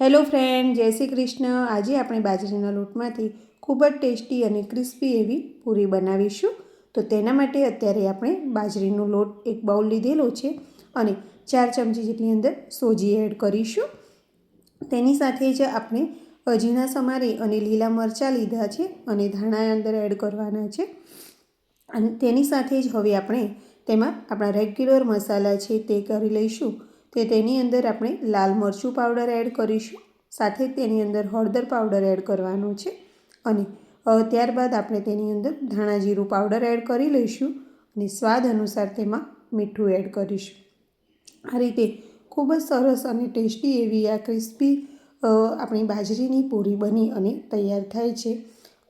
Hello friend, જય શ્રી કૃષ્ણ. આજે આપણે બાજરીના લોટમાંથી ખૂબ જ ટેસ્ટી અને ક્રિસ્પી એવી પૂરી બનાવીશું. તો તેના માટે અત્યારે આપણે બાજરીનો લોટ એક બાઉલ લીધેલો છે અને ચાર ચમચી જેટલી અંદર સોજી એડ કરીશું. તેની સાથે જ આપણે ઝીણા સમારી અને લીલા મરચાં લીધા છે અને ધાણા અંદર એડ કરવાના છે. અને તેની સાથે જ હવે આપણે તેમાં આપણા રેગ્યુલર મસાલા છે તે કરી લઈશું. તે તેની અંદર આપણે લાલ મરચું પાવડર એડ કરીશું. સાથે તેની અંદર હળદર પાવડર એડ કરવાનો છે. અને ત્યારબાદ આપણે તેની અંદર ધાણા જીરું પાવડર એડ કરી લઈશું અને સ્વાદ અનુસાર તેમાં મીઠું એડ કરીશું. આ રીતે ખૂબ જ સરસ અને ટેસ્ટી એવી આ ક્રિસ્પી આપણી બાજરીની પૂરી બની અને તૈયાર થાય છે.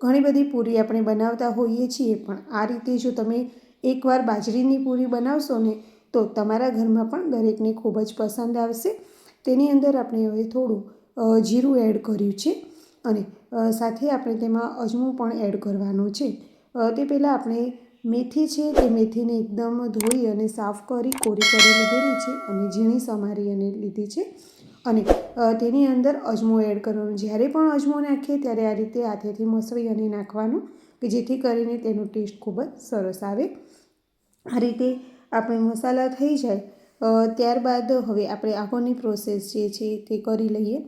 ઘણી બધી પૂરી આપણે બનાવતા હોઈએ છીએ, પણ આ રીતે જો તમે એકવાર બાજરીની પૂરી બનાવશો ને તો તમારા ઘરમાં પણ દરેકને ખૂબ જ પસંદ આવશે. તેની અંદર આપણે હવે થોડું જીરું એડ કર્યું છે અને સાથે આપણે તેમાં અજમું પણ એડ કરવાનું છે. તે પહેલાં આપણે મેથી છે તે મેથીને એકદમ ધોઈ અને સાફ કરી, કોરી કરી લીધેલી છે અને ઝીણી સમારી અને લીધી છે. અને તેની અંદર અજમો એડ કરવાનો. જ્યારે પણ અજમો નાખીએ ત્યારે આ રીતે હાથેથી મસળી અને નાખવાનું કે જેથી કરીને તેનો ટેસ્ટ ખૂબ જ સરસ આવે. આ રીતે આપણે મસાલા થઈ જાય ત્યારબાદ હવે આપણે આગળની પ્રોસેસ જે છે તે કરી લઈએ.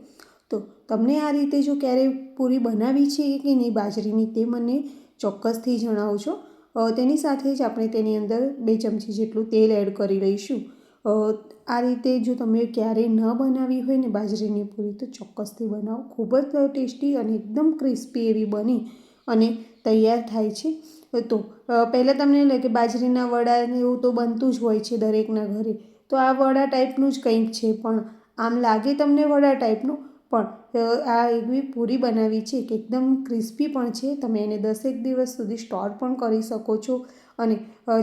તો તમને આ રીતે જો ક્યારેય પૂરી બનાવી છે કે નહીં બાજરીની તે મને ચોક્કસથી જણાવજો. તેની સાથે જ આપણે તેની અંદર બે ચમચી જેટલું તેલ એડ કરી લઈશું. આ રીતે જો તમે ક્યારેય ન બનાવી હોય ને બાજરીની પૂરી તો ચોક્કસથી બનાવો. ખૂબ જ ટેસ્ટી અને એકદમ ક્રિસ્પી એવી બની અને તૈયાર થાય છે. તો પહેલાં તમને લાગે કે બાજરીના વડા એવું તો બનતું જ હોય છે દરેકના ઘરે. તો આ વડા ટાઈપનું જ કંઈક છે, પણ આમ લાગે તમને વડા ટાઈપનું? પણ આ એવી પૂરી બનાવી છે કે એકદમ ક્રિસ્પી પણ છે. તમે એને દસેક દિવસ સુધી સ્ટોર પણ કરી શકો છો અને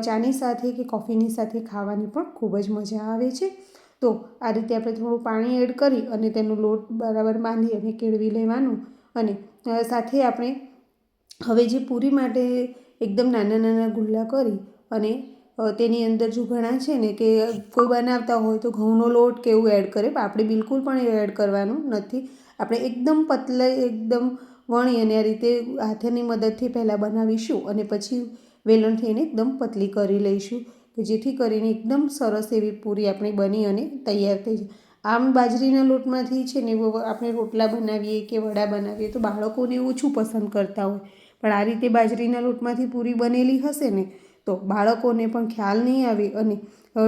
ચાની સાથે કે કોફીની સાથે ખાવાની પણ ખૂબ જ મજા આવે છે. તો, આ રીતે આપણે થોડું પાણી એડ કરી અને તેનો લોટ બરાબર બાંધી અને કેળવી લેવાનું અને સાથે આપણે હવે જે પૂરી માટે એકદમ નાના નાના ગુલ્લા કરી અને તેની અંદર જો ઘણા છે ને કે કોઈ બનાવતા હોય તો ઘઉંનો લોટ કે એવું એડ કરે, પણ આપણે બિલકુલ પણ એ એડ કરવાનું નથી. આપણે એકદમ પતલે, એકદમ વણી અને આ રીતે હાથની મદદથી પહેલાં બનાવીશું અને પછી વેલણથી એને એકદમ પતલી કરી લઈશું, કે જેથી કરીને એકદમ સરસ એવી પૂરી આપણી બની અને તૈયાર થઈ જાય. આમ બાજરીના લોટમાંથી છે ને આપણે રોટલા બનાવીએ કે વડા બનાવીએ તો બાળકોને ઓછું પસંદ કરતા હોય. પણ આ રીતે બાજરીના લોટમાંથી પૂરી બનેલી હશે ને તો બાળકોને પણ ખ્યાલ નહીં આવે અને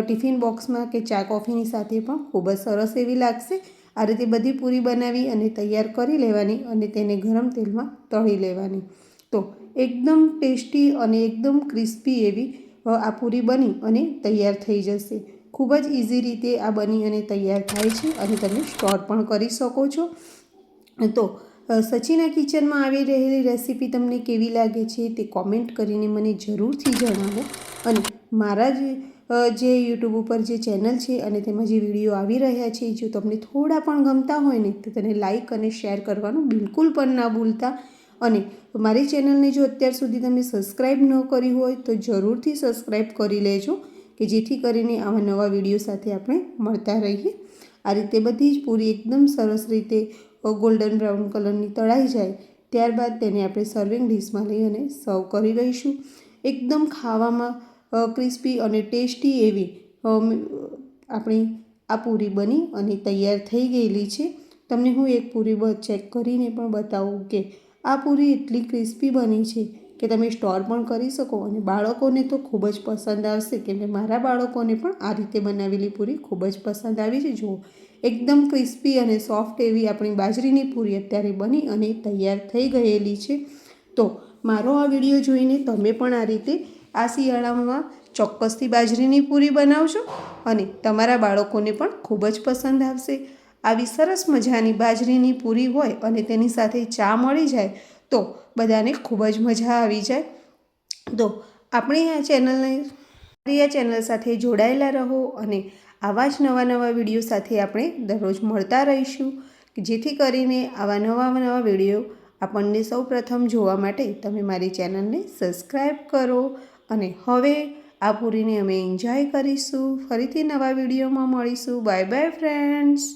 ટિફિન બોક્સમાં કે ચા કોફીની સાથે પણ ખૂબ જ સરસ એવી લાગશે. આ રીતે બધી પૂરી બનાવી અને તૈયાર કરી લેવાની અને તેને ગરમ તેલમાં તળી લેવાની. તો એકદમ ટેસ્ટી અને એકદમ ક્રિસ્પી એવી આ પૂરી બની અને તૈયાર થઈ જશે. ખૂબ જ ઇઝી રીતે આ બની અને તૈયાર થાય છે અને તમે સ્ટોર પણ કરી શકો છો. તો સચિના કિચનમાં આવી રહેલી રેસીપી તમને કેવી લાગે છે તે કોમેન્ટ કરીને મને જરૂરથી જણાવો અને મારા જે જે યુટ્યુબ ઉપર જે ચેનલ છે અને તેમાં જે વીડિયો આવી રહ્યા છે, જો તમને થોડા પણ ગમતા હોય ને, તો તેને લાઇક અને શેર કરવાનું બિલકુલ પણ ના ભૂલતા. અને મારી ચેનલને જો અત્યાર સુધી તમે સબસ્ક્રાઈબ ન કરી હોય તો જરૂરથી સબસ્ક્રાઈબ કરી લેજો. કે જેથી કરીને આવા નવા વીડિયો સાથે આપણે મળતા રહીએ. આ રીતે બધી જ પૂરી એકદમ સરસ રીતે ગોલ્ડન બ્રાઉન કલરની તળાઈ જાય, ત્યારબાદ તેને આપણે સર્વિંગ ડીશમાં લઈ અને સર્વ કરી લઈશું. એકદમ ખાવામાં ક્રિસ્પી અને ટેસ્ટી એવી આપણી આ પૂરી બની અને તૈયાર થઈ ગયેલી છે. તમને હું એક પૂરી ચેક કરીને પણ બતાવું કે આ પૂરી એટલી ક્રિસ્પી બની છે કે તમે સ્ટોર પણ કરી શકો અને બાળકોને તો ખૂબ જ પસંદ આવશે કેમ કે મારા બાળકોને પણ આ રીતે બનાવેલી પૂરી ખૂબ જ પસંદ આવી છે. જુઓ, એકદમ ક્રિસ્પી અને સોફ્ટ એવી આપણી બાજરીની પૂરી અત્યારે બની અને તૈયાર થઈ ગયેલી છે. તો મારો આ વીડિયો જોઈને તમે પણ આ રીતે આ શિયાળામાં ચોક્કસથી બાજરીની પૂરી બનાવશો અને તમારા બાળકોને પણ ખૂબ જ પસંદ આવશે. આવી સરસ મજાની બાજરીની પૂરી હોય અને તેની સાથે ચા મળી જાય તો બધાને ખૂબ જ મજા આવી જાય. તો આપણે આ ચેનલને આ ચેનલ સાથે જોડાયેલા રહો અને આવા જ નવા નવા વીડિયો સાથે આપણે દરરોજ મળતા રહીશું. જેથી કરીને આવા નવા નવા વીડિયો આપણને સૌ પ્રથમ જોવા માટે તમે મારી ચેનલને સબસ્ક્રાઈબ કરો અને હવે આ પૂરીને અમે એન્જોય કરીશું. ફરીથી નવા વિડીયોમાં મળીશું. Bye bye friends